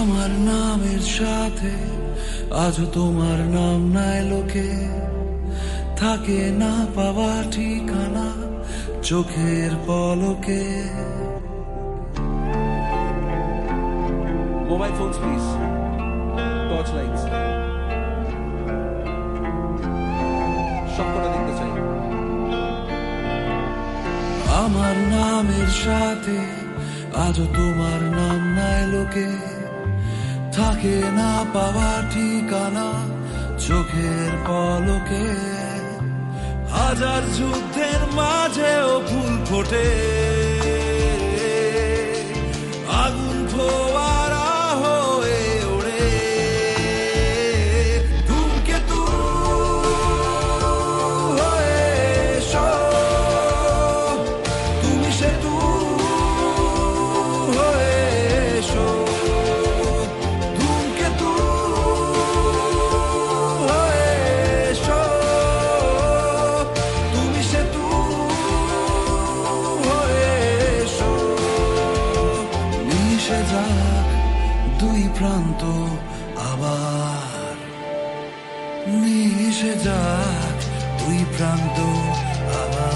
আমার নামের সাথে আজ তোমার নাম নাই লোকে। থাকে না পাওয়া ঠিকানা চোখের পলকে. সবকটা দেখতে চাই? আমার নামের সাথে আজ তোমার নাম নাই লোকে। থাকে না পাওয়া ঠিকানা চোখের পলকে। হাজার যুদ্ধের মাঝেও ভুল ফোটে প্রান্ত আবার মিশে যাক দুই প্রান্ত আবার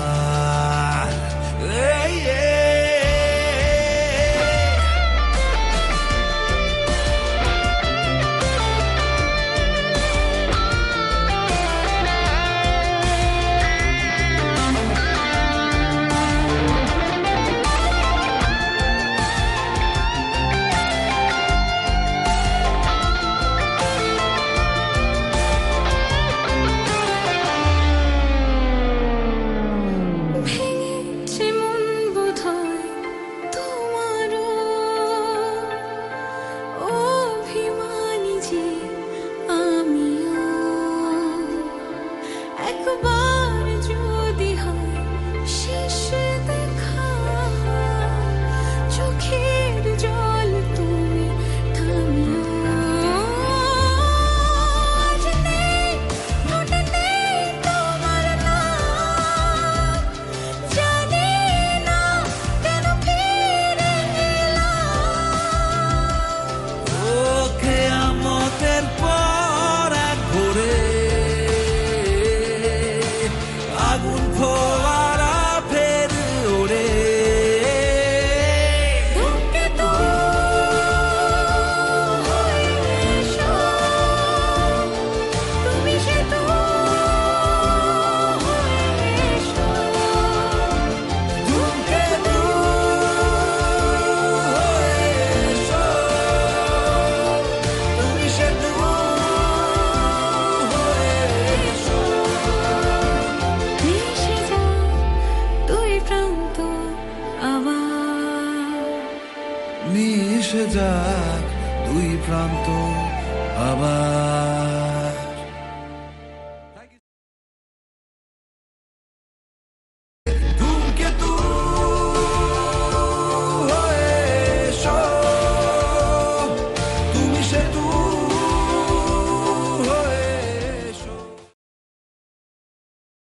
যাক দুই প্রান্ত আবার